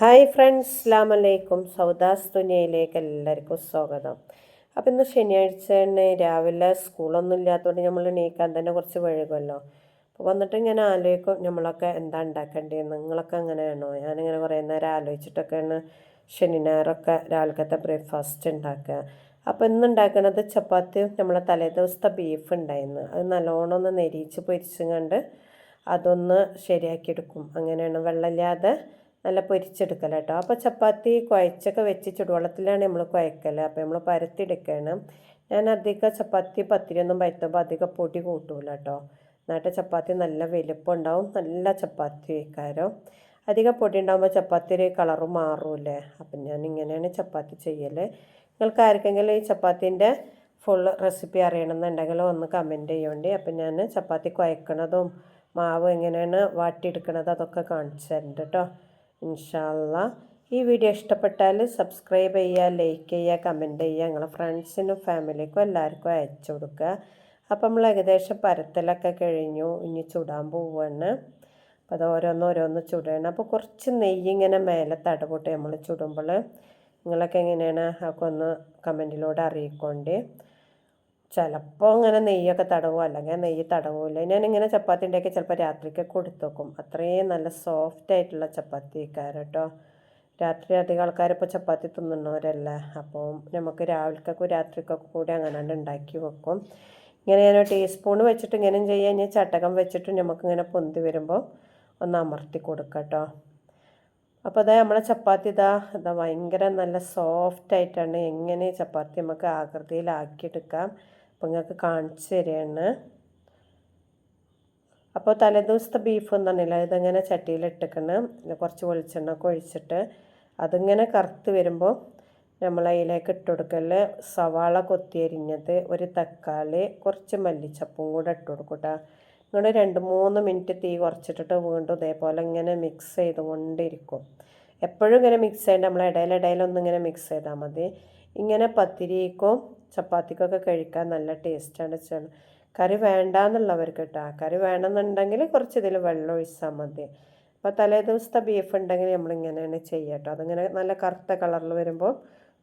Hi friends അസ്ലാം അലൈക്കും. സൗദാസ് തുനിയയിലേക്ക് എല്ലാവർക്കും സ്വാഗതം. അപ്പോൾ ഇന്ന് ശനിയാഴ്ച തന്നെ രാവിലെ സ്കൂളൊന്നും ഇല്ലാത്തതുകൊണ്ട് നമ്മൾ എണീക്കാൻ തന്നെ കുറച്ച് വഴുകുമല്ലോ അപ്പോൾ വന്നിട്ട് ഞാൻ ആലോചിക്കും നമ്മളൊക്കെ എന്താ ഉണ്ടാക്കേണ്ടതെന്ന് നിങ്ങളൊക്കെ അങ്ങനെയാണോ? ഞാനിങ്ങനെ കുറേ നേരം ആലോചിച്ചിട്ടൊക്കെയാണ് ശനി ഞായറൊക്കെ രാവിലത്തെ ബ്രേക്ക്ഫാസ്റ്റ് ഉണ്ടാക്കുക. അപ്പോൾ ഇന്ന് ഉണ്ടാക്കുന്നത് ചപ്പാത്തിയും നമ്മളെ തലേ ദിവസത്തെ ബീഫ് ഉണ്ടായിരുന്നു. അത് നല്ലോണം ഒന്ന് നെരിച്ച് പൊരിച്ചും കണ്ട് അതൊന്ന് ശരിയാക്കിയെടുക്കും. അങ്ങനെയാണ് വെള്ളമില്ലാതെ നല്ല പൊരിച്ചെടുക്കല കേട്ടോ. അപ്പോൾ ചപ്പാത്തി കുഴച്ചൊക്കെ വെച്ച് ചുടുവെള്ളത്തിലാണ് നമ്മൾ കുഴക്കൽ അപ്പോൾ നമ്മൾ പരത്തിയെടുക്കണം. ഞാൻ അധികം ചപ്പാത്തി പത്തിരിയൊന്നും പരത്തുമ്പോൾ അധികം പൊടി കൂട്ടൂല കേട്ടോ. എന്നിട്ട് ചപ്പാത്തി നല്ല വലിപ്പം ഉണ്ടാവും നല്ല ചപ്പാത്തി വയ്ക്കാരോ അധികം പൊടി ഉണ്ടാകുമ്പോൾ ചപ്പാത്തി ഒരു കളറ് മാറൂലേ അപ്പം ഞാൻ ഇങ്ങനെയാണ് ചപ്പാത്തി ചെയ്യൽ നിങ്ങൾക്ക് ആർക്കെങ്കിലും ഈ ചപ്പാത്തിന്റെ ഫുൾ റെസിപ്പി അറിയണമെന്നുണ്ടെങ്കിൽ ഒന്ന് കമന്റ് ചെയ്യേണ്ടി. അപ്പം ഞാൻ ചപ്പാത്തി കുഴക്കണതും മാവ് എങ്ങനെയാണ് വാട്ടിയെടുക്കണത് അതൊക്കെ കാണിച്ചു തരുന്നുണ്ട് കേട്ടോ. ഇൻഷാല്ല ഈ വീഡിയോ ഇഷ്ടപ്പെട്ടാൽ സബ്സ്ക്രൈബ് ചെയ്യുക ലൈക്ക് ചെയ്യുക കമന്റ് ചെയ്യുക. നിങ്ങളെ ഫ്രണ്ട്സിനും ഫാമിലിക്കും എല്ലാവർക്കും അയച്ചു കൊടുക്കുക. അപ്പം നമ്മൾ ഏകദേശം പരത്തലൊക്കെ കഴിഞ്ഞു. ഇനി ചുടാൻ പോവുകയാണ് അപ്പോൾ അത് ഓരോന്ന് ഓരോന്ന് ചുടണം. അപ്പോൾ കുറച്ച് നെയ്യ് ഇങ്ങനെ മേലെ തടപൊട്ട് നമ്മൾ ചുടുമ്പോൾ നിങ്ങളൊക്കെ എങ്ങനെയാണ്? അതൊക്കെ ഒന്ന് കമന്റിലൂടെ അറിയിക്കൊണ്ട്. ചിലപ്പോൾ ഇങ്ങനെ നെയ്യൊക്കെ തടവും അല്ലെങ്കിൽ നെയ്യ് തടവില്ല ഞാനിങ്ങനെ ചപ്പാത്തി ഉണ്ടാക്കി ചിലപ്പോൾ രാത്രിക്ക് കൊടുത്തു വെക്കും അത്രയും നല്ല സോഫ്റ്റ് ആയിട്ടുള്ള ചപ്പാത്തി കേട്ടോ രാത്രി അധികം ആൾക്കാരിപ്പോൾ ചപ്പാത്തി തിന്നുന്നവരല്ല. അപ്പോൾ നമുക്ക് രാവിലേക്കൊക്കെ രാത്രിക്കൊക്കെ കൂടി അങ്ങനെ ഉണ്ടാക്കി വെക്കും. ഇങ്ങനെ ഞാൻ ടീസ്പൂൺ വെച്ചിട്ട് ഇങ്ങനെ ചെയ്യാൻ ഞാൻ ചട്ടകം വെച്ചിട്ട് നമുക്കിങ്ങനെ പൊന്തി വരുമ്പോൾ ഒന്ന് അമർത്തി കൊടുക്കാം കേട്ടോ അപ്പോൾ അതാ നമ്മളെ ചപ്പാത്തി ഇതാ ഇതാ ഭയങ്കര നല്ല സോഫ്റ്റ് ആയിട്ടാണ് എങ്ങനെ ചപ്പാത്തി നമുക്ക് ആകൃതിയിലാക്കിയെടുക്കാം. അപ്പോൾ നിങ്ങൾക്ക് കാണിച്ചു തരികയാണ് അപ്പോൾ തലേദിവസത്തെ ബീഫ് ഒന്നല്ല ഇതങ്ങനെ ചട്ടിയിലിട്ടിക്കണം കുറച്ച് വെളിച്ചെണ്ണ ഒക്കെ ഒഴിച്ചിട്ട് അതിങ്ങനെ കറുത്ത് വരുമ്പോൾ നമ്മൾ അതിലേക്ക് ഇട്ട് സവാള കൊത്തിയരിഞ്ഞത് ഒരു തക്കാളി കുറച്ച് മല്ലിച്ചപ്പും കൂടെ ഇട്ട് കൊടുക്കട്ടെ ഇങ്ങോട്ട് രണ്ട് മൂന്ന് മിനിറ്റ് തീ കുറച്ചിട്ടിട്ട് വീണ്ടും ഇതേപോലെ ഇങ്ങനെ മിക്സ് ചെയ്തുകൊണ്ടിരിക്കും. എപ്പോഴും ഇങ്ങനെ മിക്സ് ചെയ്യേണ്ട നമ്മൾ ഇടയിലിടയിലൊന്നും ഇങ്ങനെ മിക്സ് ചെയ്താൽ മതി. ഇങ്ങനെ പത്തിരിക്കും ചപ്പാത്തിക്കൊക്കെ കഴിക്കാൻ നല്ല ടേസ്റ്റാണ് വെച്ചാൽ കറി വേണ്ട എന്നുള്ളവർക്ക് കേട്ടോ. കറി വേണമെന്നുണ്ടെങ്കിൽ കുറച്ച് ഇതിൽ വെള്ളം ഒഴിച്ചാൽ മതി. അപ്പോൾ തലേ ദിവസത്തെ ബീഫ് ഉണ്ടെങ്കിൽ നമ്മളിങ്ങനെയാണ് ചെയ്യുക കേട്ടോ. അതിങ്ങനെ നല്ല കറുത്ത കളറിൽ വരുമ്പോൾ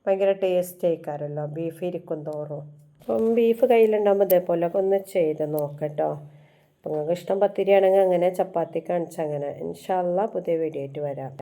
ഭയങ്കര ടേസ്റ്റ് ആയിക്കാരല്ലോ. ബീഫ് ഇരിക്കും തോറും. അപ്പം ബീഫ് കയ്യിലുണ്ടാകുമ്പോൾ ഇതേപോലെ ഒന്ന് ചെയ്ത് നോക്കട്ടോ അപ്പോൾ നിങ്ങൾക്ക് ഇഷ്ടം പത്തിരിയാണെങ്കിൽ അങ്ങനെ ചപ്പാത്തി കാണിച്ചങ്ങനെ ഇൻഷാല്ല പുതിയ വീഡിയോ ആയിട്ട് വരാം.